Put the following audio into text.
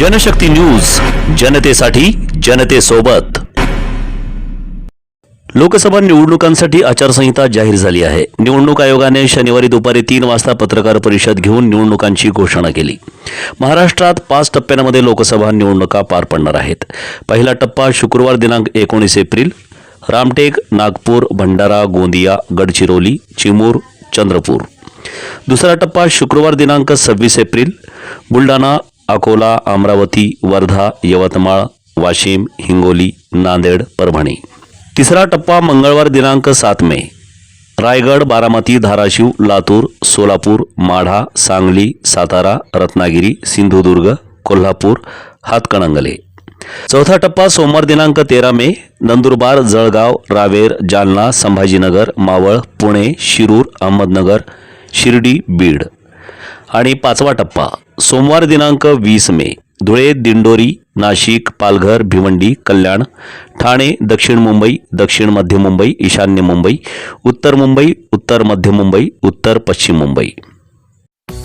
Janshakti news जनतेसाठी जनतेसोबत. लोकसभा निवडणुकांसाठी आचारसंहिता जाहीर झाली आहे. निवडणूक आयोगाने शनिवारी दुपारी तीन वाजता पत्रकार परिषद घेऊन निवडणुकांची घोषणा केली. महाराष्ट्रात पाच टप्प्यांमध्ये लोकसभा निवडणुका पार पडणार आहेत. पहिला टप्पा शुक्रवार दिनांक एकोणीस एप्रिल रामटेक नागपूर भंडारा गोंदिया गडचिरोली चिमूर चंद्रपूर. दुसरा टप्पा शुक्रवार दिनांक सव्वीस एप्रिल बुलढाणा अकोला अमरावती वर्धा यवतमाळ वाशिम हिंगोली नांदेड परभणी. तिसरा टप्पा मंगळवार दिनांक सात मे. रायगड बारामती धाराशिव लातूर सोलापूर माढा सांगली सातारा रत्नागिरी सिंधुदुर्ग कोल्हापूर हातकणंगले. चौथा टप्पा सोमवार दिनांक तेरा मे नंदुरबार जळगाव रावेर जालना संभाजीनगर मावळ पुणे शिरूर अहमदनगर शिर्डी बीड. आणि पाचवा टप्पा सोमवार दिनांक वीस मे धुळे दिंडोरी नाशिक पालघर भिवंडी कल्याण ठाणे दक्षिण मुंबई दक्षिण मध्य मुंबई ईशान्य मुंबई उत्तर मुंबई उत्तर मध्य मुंबई उत्तर पश्चिम मुंबई.